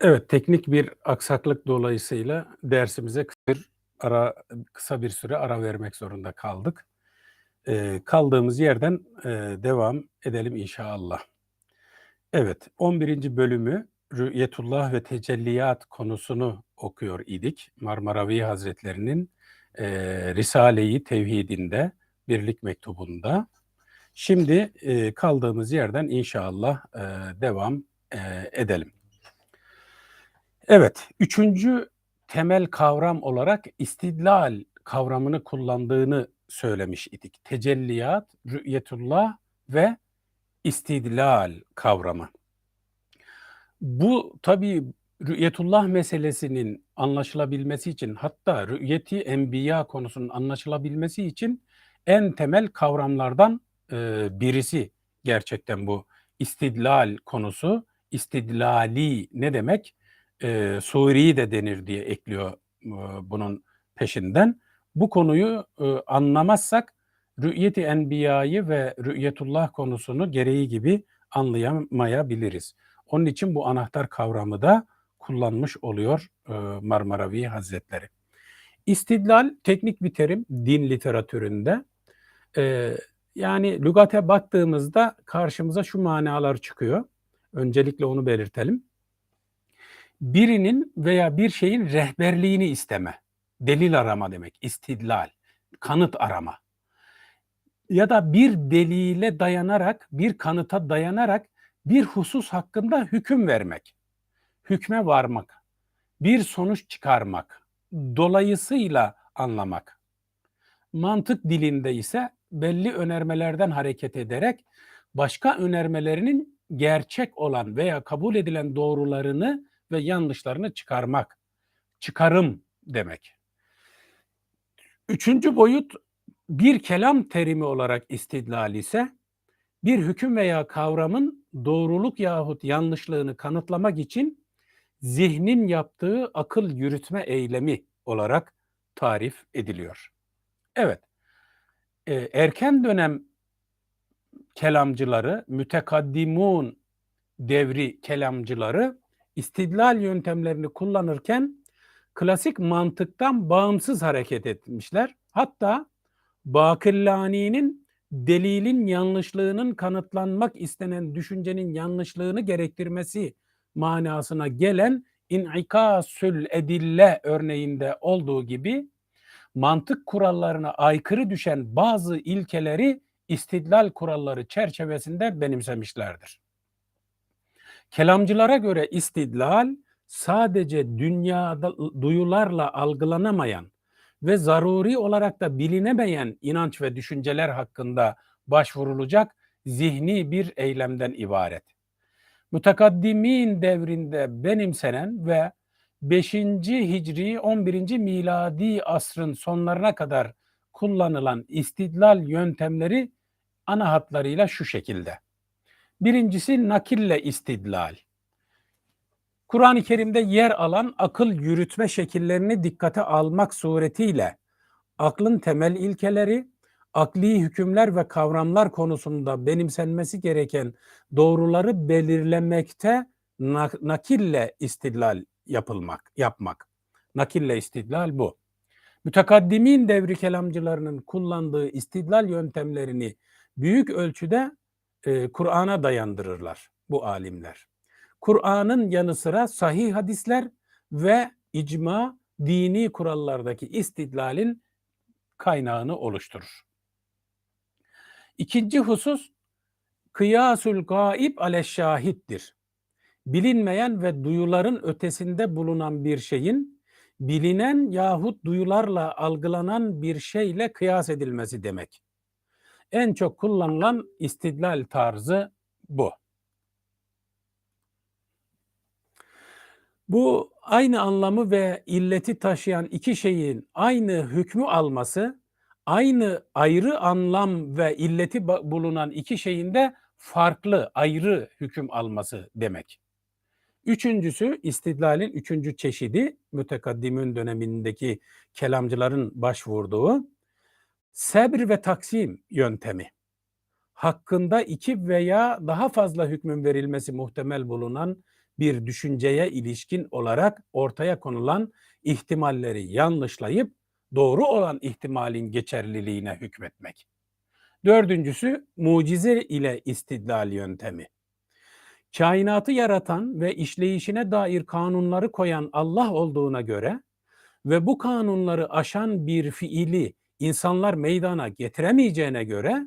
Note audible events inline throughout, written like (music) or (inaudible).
Evet, teknik bir aksaklık dolayısıyla dersimize kısa bir ara kısa bir süre ara vermek zorunda kaldık. Eee, kaldığımız yerden, eee, devam edelim inşallah. Evet, 11. bölümü Rü'yetullah ve Tecelliyat konusunu okuyor idik. Marmaravi Hazretlerinin, eee, Risale-i Tevhidinde, Birlik Mektubu'nda. Şimdi, eee, kaldığımız yerden inşallah, eee, devam, eee, edelim. Evet, üçüncü temel kavram olarak istidlal kavramını kullandığını söylemiş idik. Tecelliyat, rü'yetullah ve istidlal kavramı. Bu tabii rü'yetullah meselesinin anlaşılabilmesi için hatta rü'yeti enbiya konusunun anlaşılabilmesi için en temel kavramlardan e, birisi gerçekten bu istidlal konusu. İstidlali ne demek? E, Suri de denir diye ekliyor e, bunun peşinden. Bu konuyu e, anlamazsak rü'yeti enbiyayı ve rü'yetullah konusunu gereği gibi anlayamayabiliriz. Onun için bu anahtar kavramı da kullanmış oluyor e, Marmaravi Hazretleri. İstidlal teknik bir terim din literatüründe. E, yani lügate baktığımızda karşımıza şu manalar çıkıyor. Öncelikle onu belirtelim. Birinin veya bir şeyin rehberliğini isteme. Delil arama demek. İstidlal. Kanıt arama. Ya da bir delile dayanarak, bir kanıta dayanarak bir husus hakkında hüküm vermek. Hükme varmak. Bir sonuç çıkarmak. Dolayısıyla anlamak. Mantık dilinde ise belli önermelerden hareket ederek başka önermelerinin gerçek olan veya kabul edilen doğrularını ve yanlışlarını çıkarmak. Çıkarım demek. Üçüncü boyut bir kelam terimi olarak istidlal ise bir hüküm veya kavramın doğruluk yahut yanlışlığını kanıtlamak için zihnin yaptığı akıl yürütme eylemi olarak tarif ediliyor. Evet, e, erken dönem kelamcıları, mütekaddimun devri kelamcıları istidlal yöntemlerini kullanırken klasik mantıktan bağımsız hareket etmişler. Hatta Bakırlani'nin delilin yanlışlığının kanıtlanmak istenen düşüncenin yanlışlığını gerektirmesi manasına gelen inikasül edille örneğinde olduğu gibi mantık kurallarına aykırı düşen bazı ilkeleri istidlal kuralları çerçevesinde benimsemişlerdir. Kelamcılara göre istidlal sadece dünyada duyularla algılanamayan ve zaruri olarak da bilinemeyen inanç ve düşünceler hakkında başvurulacak zihni bir eylemden ibaret. Mutakaddimin devrinde benimsenen ve 5. Hicri 11. miladi asrın sonlarına kadar kullanılan istidlal yöntemleri ana hatlarıyla şu şekilde. Birincisi nakille istidlal. Kur'an-ı Kerim'de yer alan akıl yürütme şekillerini dikkate almak suretiyle aklın temel ilkeleri, akli hükümler ve kavramlar konusunda benimsenmesi gereken doğruları belirlemekte nakille istidlal yapılmak, yapmak. Nakille istidlal bu. Mütekaddimin devri kelamcılarının kullandığı istidlal yöntemlerini büyük ölçüde e, Kur'an'a dayandırırlar bu alimler. Kur'an'ın yanı sıra sahih hadisler ve icma dini kurallardaki istidlalin kaynağını oluşturur. İkinci husus kıyasül gaib ale şahittir. Bilinmeyen ve duyuların ötesinde bulunan bir şeyin bilinen yahut duyularla algılanan bir şeyle kıyas edilmesi demek. En çok kullanılan istidlal tarzı bu. Bu aynı anlamı ve illeti taşıyan iki şeyin aynı hükmü alması, aynı ayrı anlam ve illeti bulunan iki şeyin de farklı, ayrı hüküm alması demek. Üçüncüsü istidlalin üçüncü çeşidi mütekaddimin dönemindeki kelamcıların başvurduğu sebr ve taksim yöntemi. hakkında iki veya daha fazla hükmün verilmesi muhtemel bulunan bir düşünceye ilişkin olarak ortaya konulan ihtimalleri yanlışlayıp doğru olan ihtimalin geçerliliğine hükmetmek. Dördüncüsü mucize ile istidlal yöntemi. Kainatı yaratan ve işleyişine dair kanunları koyan Allah olduğuna göre ve bu kanunları aşan bir fiili insanlar meydana getiremeyeceğine göre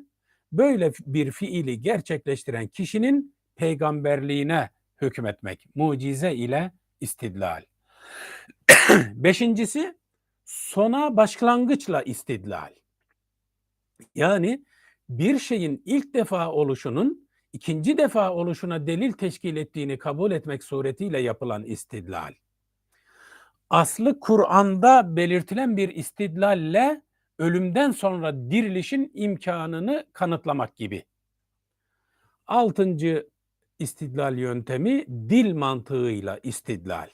böyle bir fiili gerçekleştiren kişinin peygamberliğine hükmetmek. Mucize ile istidlal. (clears throat) Beşincisi sona başlangıçla istidlal. Yani bir şeyin ilk defa oluşunun ikinci defa oluşuna delil teşkil ettiğini kabul etmek suretiyle yapılan istidlal. Aslı Kur'an'da belirtilen bir istidlalle ölümden sonra dirilişin imkanını kanıtlamak gibi. Altıncı istidlal yöntemi dil mantığıyla istidlal.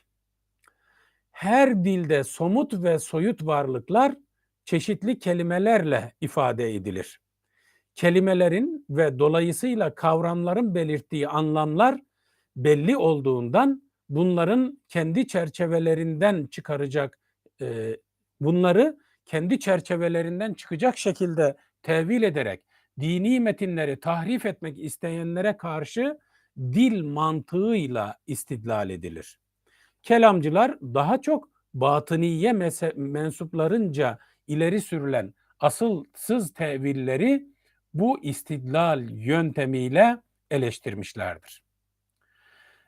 Her dilde somut ve soyut varlıklar çeşitli kelimelerle ifade edilir. Kelimelerin ve dolayısıyla kavramların belirttiği anlamlar belli olduğundan bunların kendi çerçevelerinden çıkaracak e, bunları kendi çerçevelerinden çıkacak şekilde tevil ederek dini metinleri tahrif etmek isteyenlere karşı dil mantığıyla istidlal edilir. Kelamcılar daha çok batıniye mensuplarınca ileri sürülen asılsız tevilleri bu istidlal yöntemiyle eleştirmişlerdir.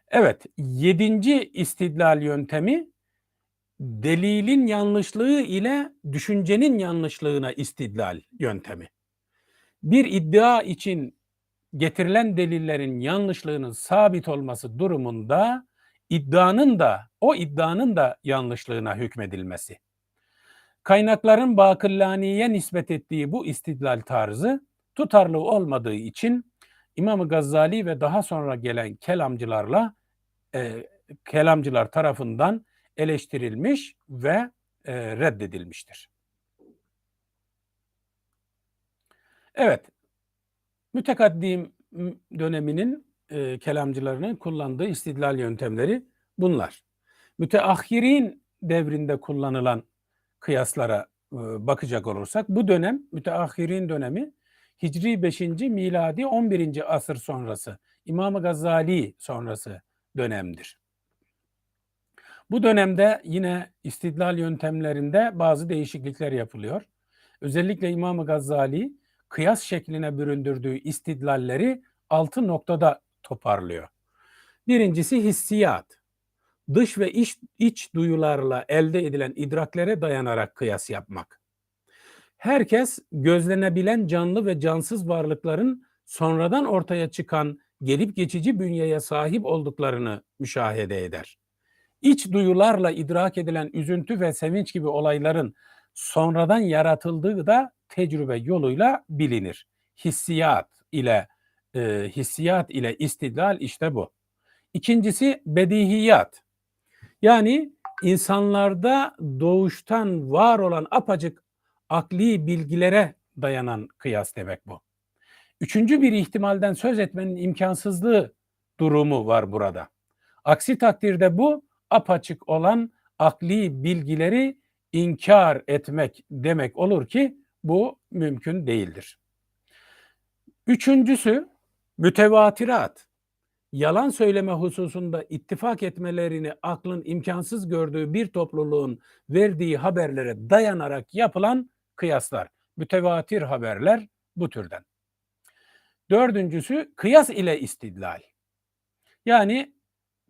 Evet, yedinci istidlal yöntemi delilin yanlışlığı ile düşüncenin yanlışlığına istidlal yöntemi. Bir iddia için getirilen delillerin yanlışlığının sabit olması durumunda iddianın da o iddianın da yanlışlığına hükmedilmesi. Kaynakların bakıllaniye nispet ettiği bu istidlal tarzı tutarlı olmadığı için İmam Gazali ve daha sonra gelen kelamcılarla e, kelamcılar tarafından eleştirilmiş ve e, reddedilmiştir. Evet, mütekaddim döneminin e, kelamcılarının kullandığı istidlal yöntemleri bunlar. Müteahhirin devrinde kullanılan kıyaslara e, bakacak olursak bu dönem müteahhirin dönemi Hicri 5. miladi 11. asır sonrası İmam Gazali sonrası dönemdir. Bu dönemde yine istidlal yöntemlerinde bazı değişiklikler yapılıyor. Özellikle İmam Gazali kıyas şekline büründürdüğü istidlalleri altı noktada toparlıyor. Birincisi hissiyat. Dış ve iç, iç duyularla elde edilen idraklere dayanarak kıyas yapmak. Herkes gözlenebilen canlı ve cansız varlıkların sonradan ortaya çıkan gelip geçici bünyeye sahip olduklarını müşahede eder. İç duyularla idrak edilen üzüntü ve sevinç gibi olayların sonradan yaratıldığı da tecrübe yoluyla bilinir. Hissiyat ile e, hissiyat ile istidlal işte bu. İkincisi bedihiyat. Yani insanlarda doğuştan var olan apacık akli bilgilere dayanan kıyas demek bu. Üçüncü bir ihtimalden söz etmenin imkansızlığı durumu var burada. Aksi takdirde bu apaçık olan akli bilgileri inkar etmek demek olur ki bu mümkün değildir. Üçüncüsü mütevatirat. Yalan söyleme hususunda ittifak etmelerini aklın imkansız gördüğü bir topluluğun verdiği haberlere dayanarak yapılan kıyaslar. Mütevatir haberler bu türden. Dördüncüsü kıyas ile istidlal. Yani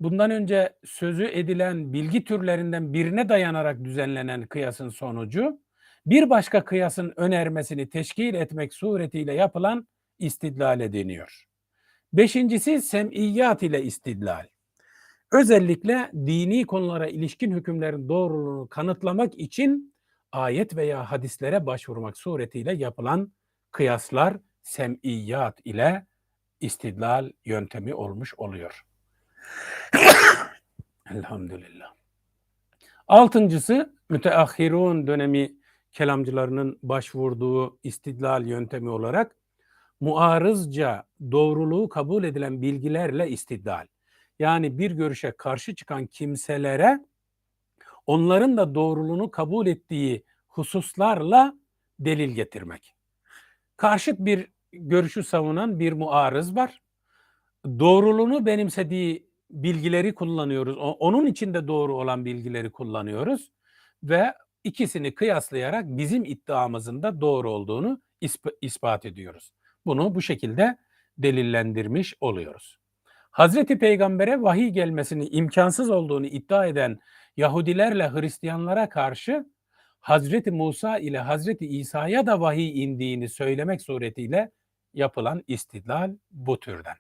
bundan önce sözü edilen bilgi türlerinden birine dayanarak düzenlenen kıyasın sonucu bir başka kıyasın önermesini teşkil etmek suretiyle yapılan istidlale deniyor. Beşincisi sem'iyyat ile istidlal. Özellikle dini konulara ilişkin hükümlerin doğruluğunu kanıtlamak için ayet veya hadislere başvurmak suretiyle yapılan kıyaslar sem'iyyat ile istidlal yöntemi olmuş oluyor. Elhamdülillah. Altıncısı müteahhirun dönemi kelamcılarının başvurduğu istidlal yöntemi olarak muarızca doğruluğu kabul edilen bilgilerle istidlal. Yani bir görüşe karşı çıkan kimselere onların da doğruluğunu kabul ettiği hususlarla delil getirmek. Karşıt bir görüşü savunan bir muarız var. Doğruluğunu benimsediği bilgileri kullanıyoruz. Onun içinde doğru olan bilgileri kullanıyoruz ve ikisini kıyaslayarak bizim iddiamızın da doğru olduğunu ispat ediyoruz. Bunu bu şekilde delillendirmiş oluyoruz. Hazreti Peygamber'e vahiy gelmesini imkansız olduğunu iddia eden Yahudilerle Hristiyanlara karşı Hazreti Musa ile Hazreti İsa'ya da vahiy indiğini söylemek suretiyle yapılan istidlal bu türden.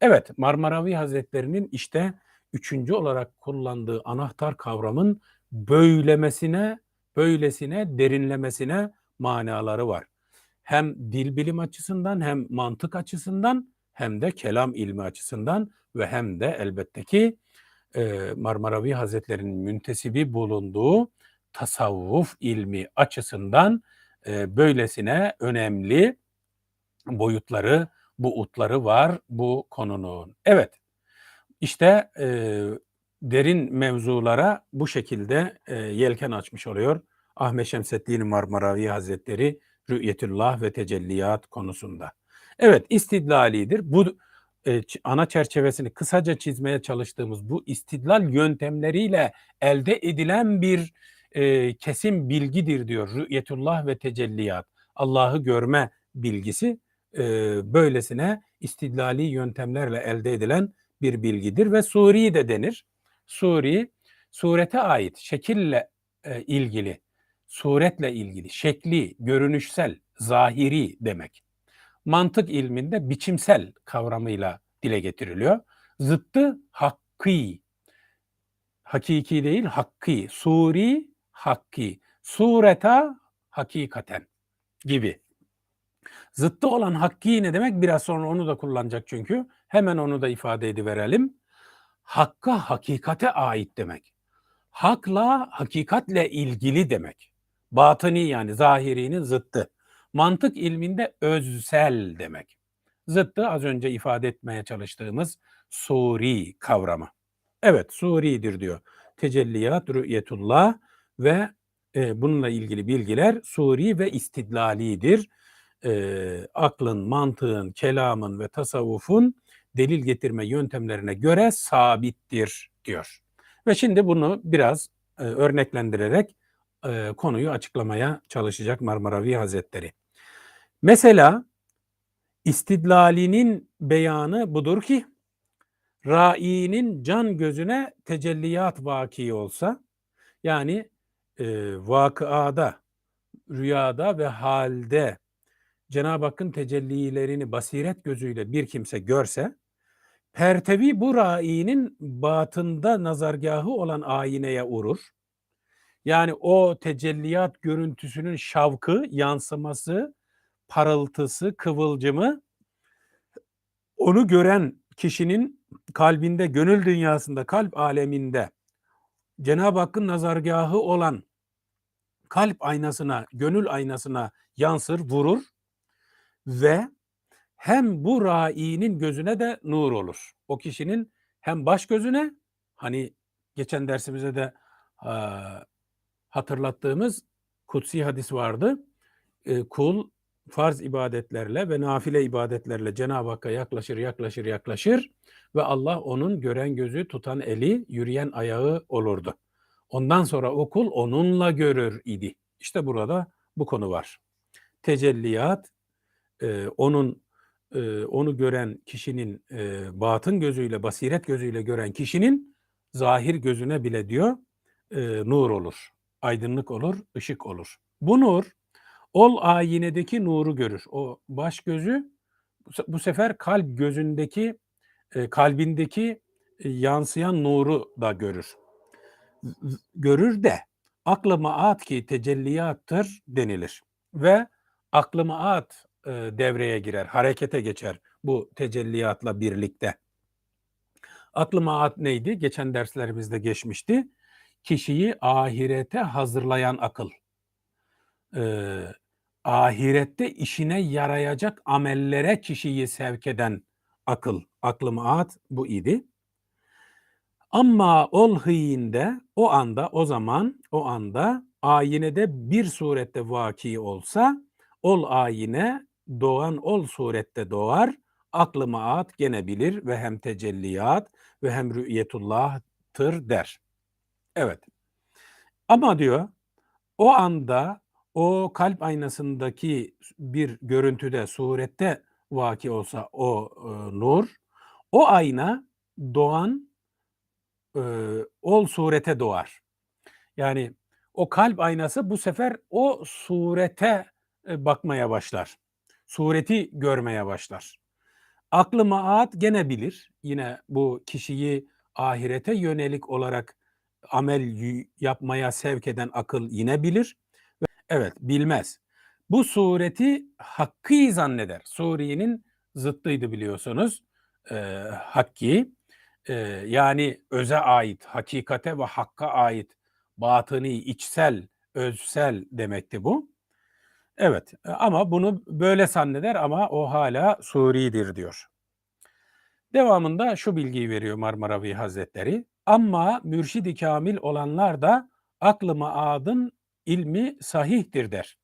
Evet Marmaravi Hazretleri'nin işte üçüncü olarak kullandığı anahtar kavramın böylemesine, böylesine derinlemesine manaları var. Hem dil bilim açısından hem mantık açısından hem de kelam ilmi açısından ve hem de elbette ki e, Marmaravi Hazretleri'nin müntesibi bulunduğu tasavvuf ilmi açısından e, böylesine önemli boyutları, buutları var bu konunun. Evet, işte e, derin mevzulara bu şekilde e, yelken açmış oluyor Ahmet Şemseddin Marmaravi Hazretleri Rü'yetullah ve Tecelliyat konusunda. Evet, istidlalidir. Bu e, ana çerçevesini kısaca çizmeye çalıştığımız bu istidlal yöntemleriyle elde edilen bir e, kesin bilgidir diyor Rü'yetullah ve Tecelliyat. Allah'ı görme bilgisi e, böylesine istidlali yöntemlerle elde edilen bir bilgidir ve suri de denir. Suri, surete ait, şekille e, ilgili, suretle ilgili, şekli, görünüşsel, zahiri demek. Mantık ilminde biçimsel kavramıyla dile getiriliyor. Zıttı hakkı, hakiki değil hakkı, suri hakkı, sureta hakikaten gibi. Zıttı olan hakkı ne demek? Biraz sonra onu da kullanacak çünkü. Hemen onu da ifade ediverelim. Hakka, hakikate ait demek. Hakla, hakikatle ilgili demek. Batıni yani zahirinin zıttı. Mantık ilminde özsel demek. Zıttı az önce ifade etmeye çalıştığımız suri kavramı. Evet suridir diyor. Tecelliyat, rü'yetullah ve e, bununla ilgili bilgiler suri ve istidlalidir e, aklın, mantığın, kelamın ve tasavvufun delil getirme yöntemlerine göre sabittir diyor. Ve şimdi bunu biraz e, örneklendirerek e, konuyu açıklamaya çalışacak Marmaravi Hazretleri. Mesela istidlalinin beyanı budur ki rainin can gözüne tecelliyat vaki olsa yani e, vakıada, rüyada ve halde Cenab-ı Hakk'ın tecellilerini basiret gözüyle bir kimse görse, pertevi bu ra'inin batında nazargahı olan ayneye urur. Yani o tecelliyat görüntüsünün şavkı, yansıması, parıltısı, kıvılcımı onu gören kişinin kalbinde, gönül dünyasında, kalp aleminde Cenab-ı Hakk'ın nazargahı olan kalp aynasına, gönül aynasına yansır, vurur ve hem bu ra'inin gözüne de nur olur. O kişinin hem baş gözüne hani geçen dersimize de e, hatırlattığımız kutsi hadis vardı. E, kul farz ibadetlerle ve nafile ibadetlerle Cenab-ı Hakk'a yaklaşır, yaklaşır, yaklaşır ve Allah onun gören gözü, tutan eli, yürüyen ayağı olurdu. Ondan sonra o kul onunla görür idi. İşte burada bu konu var. Tecelliyat e, onun e, onu gören kişinin e, batın gözüyle, basiret gözüyle gören kişinin zahir gözüne bile diyor e, nur olur, aydınlık olur, ışık olur. Bu nur ol ayinedeki nuru görür. O baş gözü bu sefer kalp gözündeki e, kalbindeki e, yansıyan nuru da görür. Görür de aklıma at ki tecelliyattır denilir. Ve aklıma at e, devreye girer, harekete geçer bu tecelliyatla birlikte. Aklıma at neydi? Geçen derslerimizde geçmişti. Kişiyi ahirete hazırlayan akıl. Ee, ahirette işine yarayacak amellere kişiyi sevk eden akıl, aklı maat bu idi. Ama ol hıyinde o anda o zaman o anda ayinede bir surette vaki olsa ol ayine doğan ol surette doğar aklı maat gene bilir ve hem tecelliyat ve hem rü'yetullah'tır der. Evet. Ama diyor o anda o kalp aynasındaki bir görüntüde, surette vaki olsa o e, nur, o ayna doğan e, ol surete doğar. Yani o kalp aynası bu sefer o surete e, bakmaya başlar. Sureti görmeye başlar. Aklı maat gene bilir. Yine bu kişiyi ahirete yönelik olarak amel yapmaya sevk eden akıl yine bilir. Evet bilmez. Bu sureti hakkı zanneder. Suriye'nin zıttıydı biliyorsunuz. E, hakki e, yani öze ait, hakikate ve hakka ait batıni, içsel, özsel demekti bu. Evet ama bunu böyle zanneder ama o hala Suri'dir diyor. Devamında şu bilgiyi veriyor Marmaravi Hazretleri. Ama mürşidi kamil olanlar da aklı maadın ilmi sahihtir der.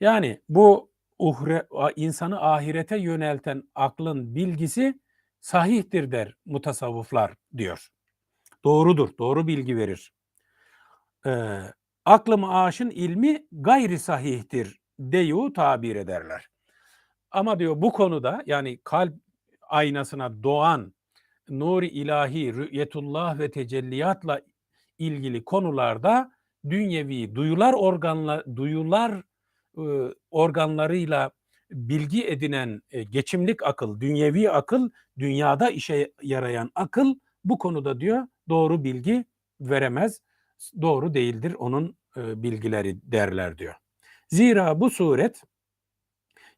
Yani bu uhre, insanı ahirete yönelten aklın bilgisi sahihtir der mutasavvıflar diyor. Doğrudur, doğru bilgi verir. Ee, aklı maaşın ilmi gayri sahihtir deyu tabir ederler. Ama diyor bu konuda yani kalp aynasına doğan nuri ilahi, rü'yetullah ve tecelliyatla ilgili konularda dünyevi duyular organla duyular e, organlarıyla bilgi edinen e, geçimlik akıl, dünyevi akıl, dünyada işe yarayan akıl bu konuda diyor doğru bilgi veremez. Doğru değildir onun e, bilgileri derler diyor. Zira bu suret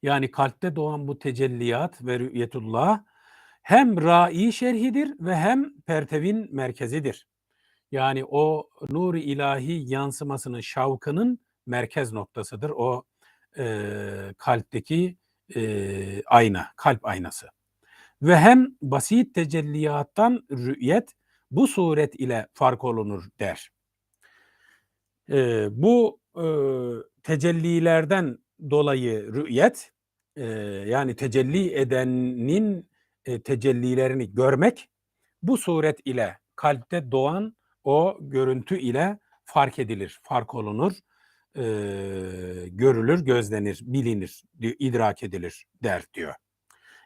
yani kalpte doğan bu tecelliyat ve rü'yetullah hem rai şerhidir ve hem pertevin merkezidir. Yani o nur ilahi yansımasının şavkının merkez noktasıdır. O e, kalpteki e, ayna, kalp aynası. Ve hem basit tecelliyattan rü'yet bu suret ile fark olunur der. E, bu e, tecellilerden dolayı rü'yet e, yani tecelli edenin e, tecellilerini görmek bu suret ile kalpte doğan o görüntü ile fark edilir, fark olunur, e, görülür, gözlenir, bilinir, idrak edilir der diyor.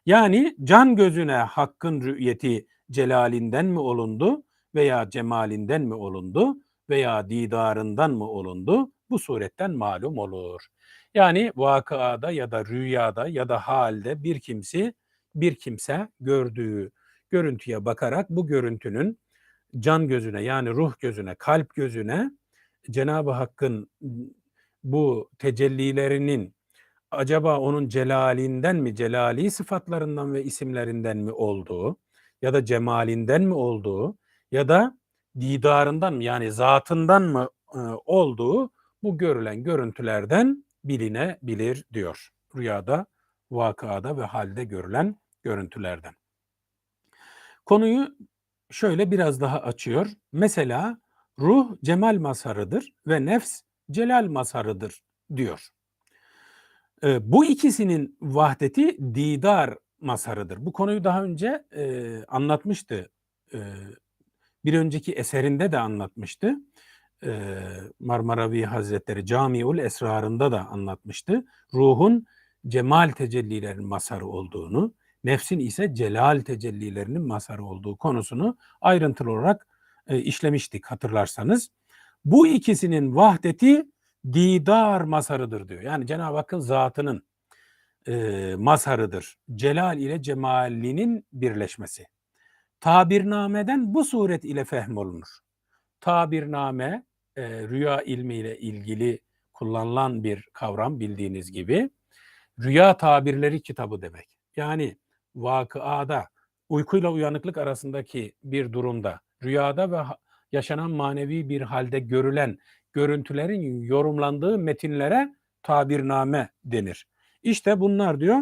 Yani can gözüne hakkın rü'yeti celalinden mi olundu veya cemalinden mi olundu veya didarından mı olundu bu suretten malum olur. Yani vakıada ya da rüyada ya da halde bir kimse bir kimse gördüğü görüntüye bakarak bu görüntünün can gözüne yani ruh gözüne, kalp gözüne Cenab-ı Hakk'ın bu tecellilerinin acaba onun celalinden mi, celali sıfatlarından ve isimlerinden mi olduğu ya da cemalinden mi olduğu ya da didarından mı yani zatından mı olduğu bu görülen görüntülerden bilinebilir diyor. Rüyada, vakada ve halde görülen görüntülerden. Konuyu şöyle biraz daha açıyor. Mesela ruh cemal mazharıdır ve nefs celal mazharıdır diyor. E, bu ikisinin vahdeti didar mazharıdır. Bu konuyu daha önce e, anlatmıştı. E, bir önceki eserinde de anlatmıştı. Marmaravi Hazretleri Camiul Esrarında da anlatmıştı. Ruhun cemal tecellilerin mazharı olduğunu, nefsin ise celal tecellilerinin mazharı olduğu konusunu ayrıntılı olarak e, işlemiştik hatırlarsanız. Bu ikisinin vahdeti didar mazharıdır diyor. Yani Cenab-ı Hakk'ın zatının e, mazharıdır. Celal ile cemalinin birleşmesi. Tabirnameden bu suret ile fehm olunur. Tabirname e, rüya ilmiyle ilgili kullanılan bir kavram bildiğiniz gibi. Rüya tabirleri kitabı demek. Yani vakıada uykuyla uyanıklık arasındaki bir durumda rüyada ve yaşanan manevi bir halde görülen görüntülerin yorumlandığı metinlere tabirname denir. İşte bunlar diyor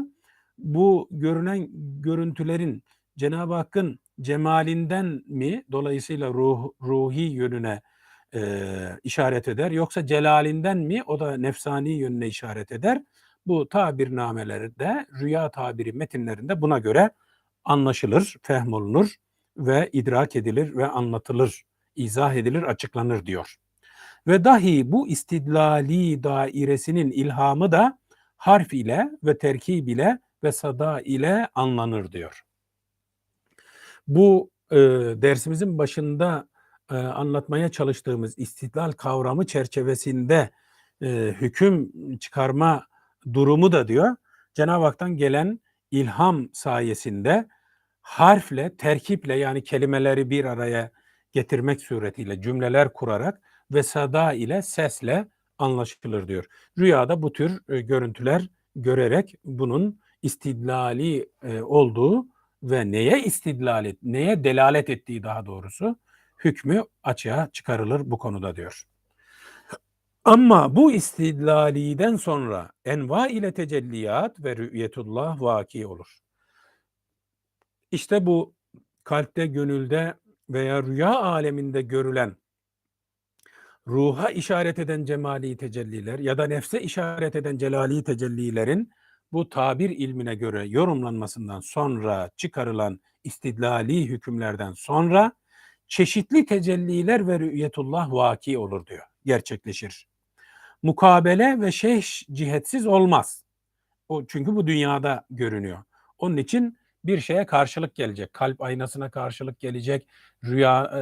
bu görünen görüntülerin Cenab-ı Hakk'ın cemalinden mi dolayısıyla ruh, ruhi yönüne e, işaret eder yoksa celalinden mi o da nefsani yönüne işaret eder. Bu tabirnamelerde rüya tabiri metinlerinde buna göre anlaşılır, fehmolunur ve idrak edilir ve anlatılır, izah edilir, açıklanır diyor. Ve dahi bu istidlali dairesinin ilhamı da harf ile ve terkib ile ve sada ile anlanır diyor. Bu e, dersimizin başında e, anlatmaya çalıştığımız istidlal kavramı çerçevesinde e, hüküm çıkarma durumu da diyor Cenab-ı Hak'tan gelen ilham sayesinde harfle, terkiple yani kelimeleri bir araya getirmek suretiyle cümleler kurarak ve sada ile sesle anlaşılır diyor. Rüyada bu tür e, görüntüler görerek bunun istidlali e, olduğu ve neye istidlal et, neye delalet ettiği daha doğrusu hükmü açığa çıkarılır bu konuda diyor. Ama bu istidlaliden sonra enva ile tecelliyat ve rü'yetullah vaki olur. İşte bu kalpte, gönülde veya rüya aleminde görülen ruha işaret eden cemali tecelliler ya da nefse işaret eden celali tecellilerin bu tabir ilmine göre yorumlanmasından sonra çıkarılan istidlali hükümlerden sonra çeşitli tecelliler ve rü'yetullah vaki olur diyor. Gerçekleşir. Mukabele ve şeyh cihetsiz olmaz. O çünkü bu dünyada görünüyor. Onun için bir şeye karşılık gelecek. Kalp aynasına karşılık gelecek. Rüya e,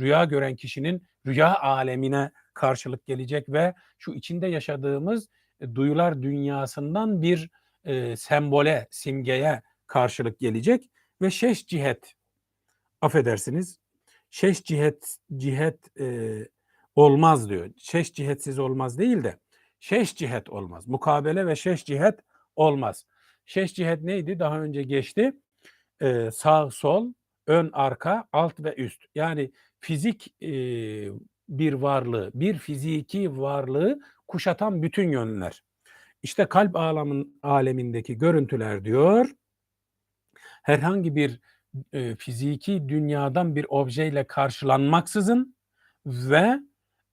rüya gören kişinin rüya alemine karşılık gelecek ve şu içinde yaşadığımız e, duyular dünyasından bir e, sembole, simgeye karşılık gelecek ve şeş cihet affedersiniz şeş cihet cihet e, olmaz diyor. Şeş cihetsiz olmaz değil de şeş cihet olmaz. Mukabele ve şeş cihet olmaz. Şeş cihet neydi? Daha önce geçti. Ee, sağ, sol, ön, arka, alt ve üst. Yani fizik e, bir varlığı, bir fiziki varlığı kuşatan bütün yönler. İşte kalp alamın, alemindeki görüntüler diyor, herhangi bir e, fiziki dünyadan bir objeyle karşılanmaksızın ve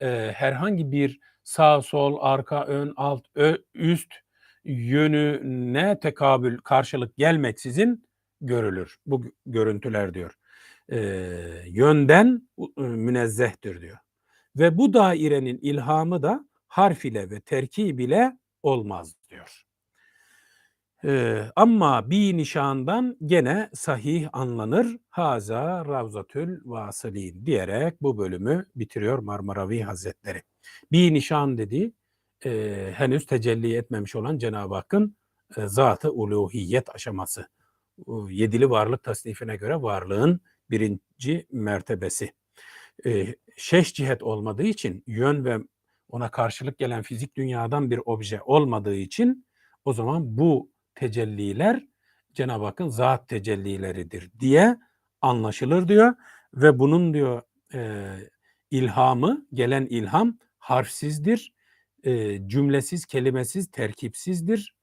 e, herhangi bir sağ, sol, arka, ön, alt, ö, üst yönüne tekabül karşılık gelmeksizin görülür. Bu görüntüler diyor. E, yönden e, münezzehtir diyor. Ve bu dairenin ilhamı da harf ile ve terkib ile olmaz diyor. Ee, ama bir nişandan gene sahih anlanır. Haza Ravzatül Vasılin diyerek bu bölümü bitiriyor Marmaravi Hazretleri. Bir nişan dedi e, henüz tecelli etmemiş olan Cenab-ı Hakk'ın e, zatı uluhiyet aşaması. O, yedili varlık tasnifine göre varlığın birinci mertebesi. E, şeş cihet olmadığı için yön ve ona karşılık gelen fizik dünyadan bir obje olmadığı için o zaman bu tecelliler Cenab-ı Hakk'ın zat tecellileridir diye anlaşılır diyor ve bunun diyor e, ilhamı gelen ilham harfsizdir, e, cümlesiz, kelimesiz, terkipsizdir,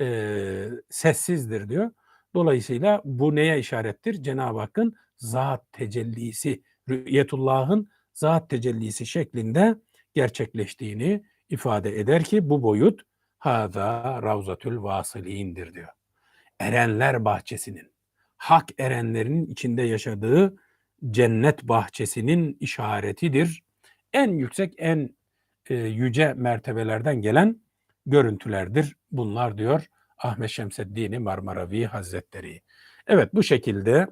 e, sessizdir diyor. Dolayısıyla bu neye işarettir? Cenab-ı Hakk'ın zat tecellisi, rü'yetullah'ın zat tecellisi şeklinde gerçekleştiğini ifade eder ki bu boyut Hada Ravzatül Vasili'indir diyor. Erenler bahçesinin, hak erenlerin içinde yaşadığı cennet bahçesinin işaretidir. En yüksek, en e, yüce mertebelerden gelen görüntülerdir bunlar diyor Ahmet Şemseddin Marmaravi Hazretleri. Evet bu şekilde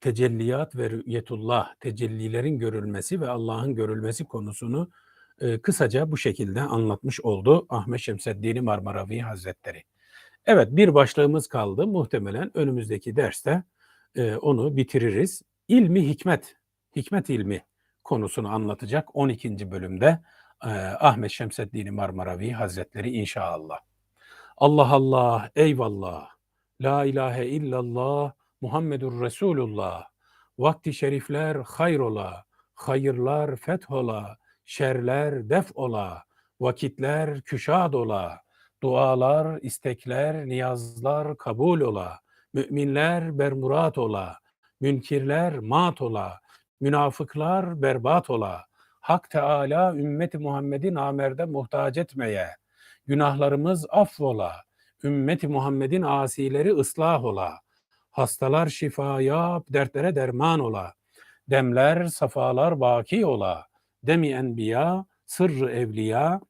tecelliyat ve rü'yetullah, tecellilerin görülmesi ve Allah'ın görülmesi konusunu e, kısaca bu şekilde anlatmış oldu Ahmet Şemseddin Marmaravi Hazretleri. Evet bir başlığımız kaldı. Muhtemelen önümüzdeki derste e, onu bitiririz. İlmi hikmet, hikmet ilmi konusunu anlatacak 12. bölümde e, Ahmet Şemseddin Marmaravi Hazretleri inşallah. Allah Allah, eyvallah. La ilahe illallah, Muhammedur Resulullah. Vakti şerifler hayrola, hayırlar fethola, şerler def ola, vakitler küşad ola, dualar, istekler, niyazlar kabul ola, müminler bermurat ola, münkirler mat ola, münafıklar berbat ola. Hak Teala ümmeti Muhammed'i namerde muhtaç etmeye, günahlarımız affola, ümmeti Muhammed'in asileri ıslah ola, hastalar şifa yap, dertlere derman ola, demler, safalar baki ola, demi enbiya, sırrı evliya,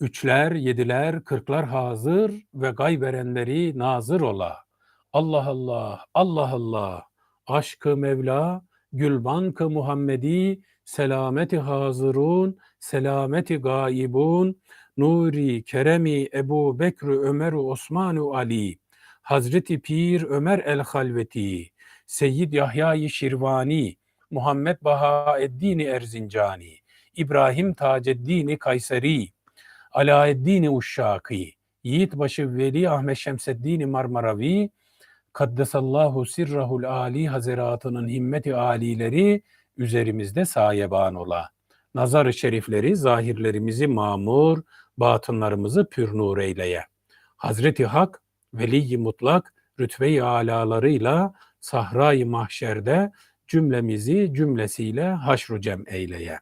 üçler, yediler, kırklar hazır ve gayberenleri nazır ola. Allah Allah, Allah Allah, aşkı Mevla, gülbankı Muhammedi, selameti hazırun, selameti gaibun, nuri keremi Ebu Bekr Ömer Osmanu Ali, Hazreti Pir Ömer el Halveti, Seyyid Yahya-i Şirvani, Muhammed Bahaeddin Erzincani, İbrahim Taceddin Kayseri, Alaeddin Uşşaki, Yiğitbaşı Veli Ahmet Şemseddin Marmaravi, Kaddesallahu sirrahul ali hazeratının himmeti alileri üzerimizde sayeban ola. Nazar-ı şerifleri zahirlerimizi mamur, batınlarımızı pür nur eyleye. Hazreti Hak, Veli-i Mutlak, rütbe-i alalarıyla sahra-i mahşerde cümlemizi cümlesiyle haşru cem eyleye.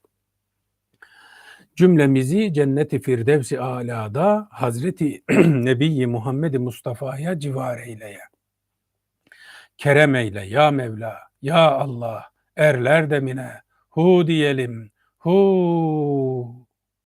Cümlemizi cenneti firdevsi alada Hazreti (clears throat) Nebi Muhammed Mustafa'ya civar eyleye. Kerem eyle ya Mevla, ya Allah, erler demine, hu diyelim, hu.